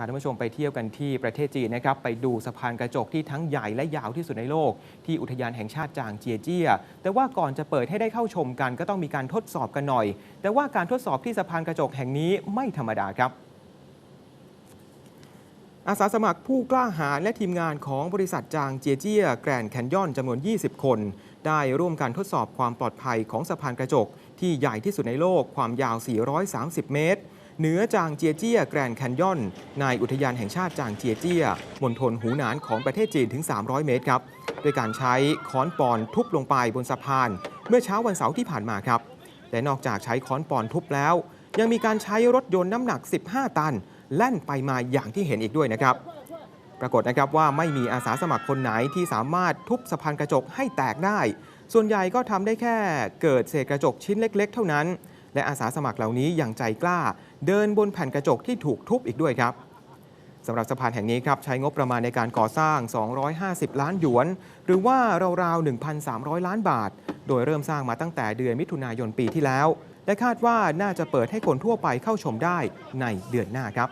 พาท่านผู้ชมไปเที่ยวกันที่ประเทศจีนนะครับ ไปดูสะพานกระจกที่ทั้งใหญ่และยาวที่สุดในโลก ที่อุทยานแห่งชาติจางเจียเจีย แต่ว่าก่อนจะเปิดให้ได้เข้าชมกัน ก็ต้องมีการทดสอบกันหน่อย แต่ว่าการทดสอบที่สะพานกระจกแห่งนี้ไม่ธรรมดาครับ อาสาสมัครผู้กล้าหาญและทีมงานของบริษัทจางเจียเจีย แกรนแคนยอนจำนวน 20 คน ได้ร่วมกันทดสอบความปลอดภัยของสะพานกระจก ที่ใหญ่ที่สุดในโลกความยาว 430 เมตร เหนือจางเจียเจี้ยแกรนแคนยอนในอุทยานแห่งชาติจางเจียเจี้ยมณฑลหูหนานของประเทศจีนถึง 300 เมตรครับโดยการใช้ค้อนปอนทุบลงไปบนสะพาน เมื่อเช้าวันเสาร์ที่ผ่านมาครับและนอกจากใช้ค้อนปอนทุบแล้ว ยังมีการใช้รถยนต์น้ำหนัก 15 ตัน แล่นไปมาอย่างที่เห็นอีกด้วยนะครับ ปรากฏนะครับว่าไม่มีอาสาสมัครคนไหนที่สามารถทุบสะพานกระจกให้แตกได้ ส่วนใหญ่ก็ทำได้แค่เกิดเศษกระจกชิ้นเล็ก ๆ เท่านั้น และอาสาสมัครเหล่านี้อย่างใจกล้า เดินบนแผ่นกระจกที่ถูกทุบอีกด้วยครับสำหรับสะพานแห่งนี้ครับใช้งบประมาณในการก่อสร้าง 250 ล้านหยวน หรือว่าราวๆ 1,300 ล้านบาท โดยเริ่มสร้างมาตั้งแต่เดือนมิถุนายนปีที่แล้ว และคาดว่าน่าจะเปิดให้คนทั่วไปเข้าชมได้ในเดือนหน้าครับ